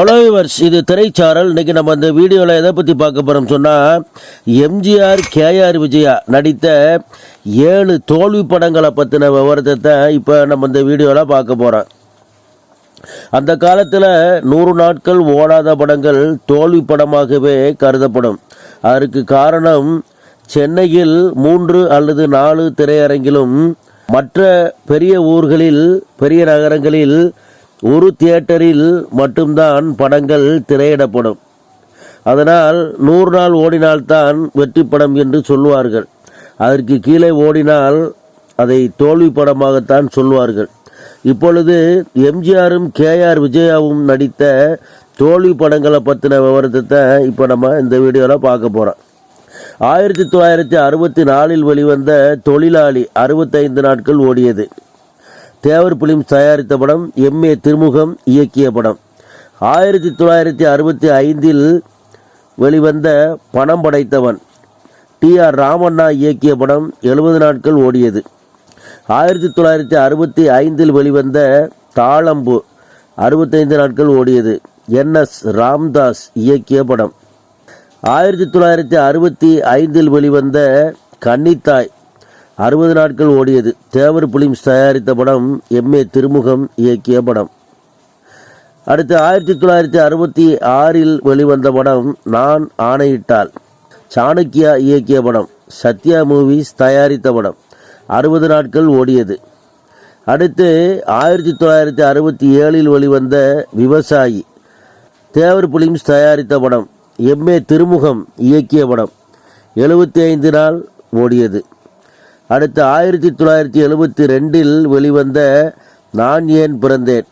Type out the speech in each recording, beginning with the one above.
Hello viewers இது திரைச்சாரல். இன்றைக்கி நம்ம அந்த வீடியோவில் எதை பற்றி பார்க்க போகிறோம் சொன்னால் எம்ஜிஆர் கேஆர் விஜயா நடித்த ஏழு தோல்வி படங்களை பற்றின விவரத்தை தான் இப்போ நம்ம இந்த வீடியோவில் பார்க்க போகிறோம் அந்த காலத்தில் நூறு நாட்கள் ஓடாத படங்கள் தோல்வி படமாகவே கருதப்படும். அதற்கு காரணம் சென்னையில் மூன்று அல்லது நாலு திரையரங்கிலும் மற்ற பெரிய ஊர்களில் பெரிய நகரங்களில் ஒரு தியேட்டரில் மட்டும்தான் படங்கள் திரையிடப்படும். அதனால் நூறு நாள் ஓடினால்தான் வெற்றி படம் என்று சொல்லுவார்கள். அதற்கு கீழே ஓடினால் அதை தோல்வி படமாகத்தான் சொல்வார்கள் இப்பொழுது எம்ஜிஆரும் கேஆர் விஜயாவும் நடித்த தோல்வி படங்களை பற்றின விவரத்தை இப்போ நம்ம இந்த வீடியோவில் பார்க்க போகிறோம் ஆயிரத்தி தொள்ளாயிரத்தி அறுபத்தி நாலில் வெளிவந்த தொழிலாளி அறுபத்தைந்து நாட்கள் ஓடியது. தேவர் பிலிம்ஸ் தயாரித்த படம் எம் ஏ திருமுகம் இயக்கிய படம். ஆயிரத்தி தொள்ளாயிரத்தி அறுபத்தி ஐந்தில் வெளிவந்த பணம் படைத்தவன் டி ஆர் ராமண்ணா இயக்கிய படம் எழுபது நாட்கள் ஓடியது. ஆயிரத்தி தொள்ளாயிரத்தி அறுபத்தி ஐந்தில் வெளிவந்த தாளம்பு அறுபத்தைந்து நாட்கள் ஓடியது. என் எஸ் ராம்தாஸ் இயக்கிய படம். ஆயிரத்தி தொள்ளாயிரத்தி அறுபத்தி ஐந்தில் வெளிவந்த கன்னித்தாய் அறுபது நாட்கள் ஓடியது. தேவர் பிலிம்ஸ் தயாரித்த படம் எம் ஏ திருமுகம் இயக்கிய படம். அடுத்து ஆயிரத்தி தொள்ளாயிரத்தி அறுபத்தி ஆறில் வெளிவந்த படம் நான் ஆணையிட்டால். சாணக்கியா இயக்கிய படம் சத்யா மூவிஸ் தயாரித்த படம் அறுபது நாட்கள் ஓடியது. அடுத்து ஆயிரத்தி தொள்ளாயிரத்தி அறுபத்தி ஏழில் வெளிவந்த விவசாயி தேவர் பிலிம்ஸ் தயாரித்த படம் எம்ஏ திருமுகம் இயக்கிய படம் எழுபத்தி ஐந்து நாள் ஓடியது. அடுத்து ஆயிரத்தி தொள்ளாயிரத்தி எழுபத்தி ரெண்டில் வெளிவந்த நான் ஏன் பிறந்தேன்?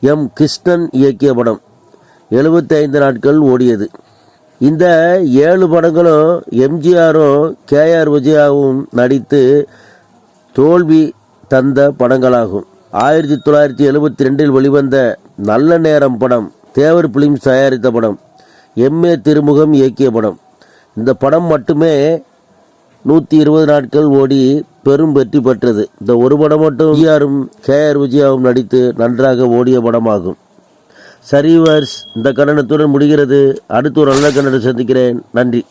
எம். கிருஷ்ணன் இயக்கிய படம். எழுபத்தி ஐந்து நாட்கள் ஓடியது. இந்த ஏழு படங்களும் எம்ஜிஆரும் கேஆர் விஜயாவும் நடித்து தோல்வி தந்த படங்களாகும். ஆயிரத்தி தொள்ளாயிரத்தி எழுபத்தி ரெண்டில் வெளிவந்த நல்ல நேரம் படம் தேவர் பிலிம்ஸ் தயாரித்த படம் எம்ஏ திருமுகம் இயக்கிய படம். இந்த படம் மட்டுமே நூற்றி இருபது நாட்கள் ஓடி பெரும் வெற்றி பெற்றது. இந்த ஒரு படம் மட்டும் உரியாரும் கே ஆர் விஜயாவும் நடித்து நன்றாக ஓடிய படமாகும். சரிவர்ஸ் இந்த கண்டனத்துடன் முடிகிறது. அடுத்து ஒரு நல்ல கண்டனம் சந்திக்கிறேன். நன்றி.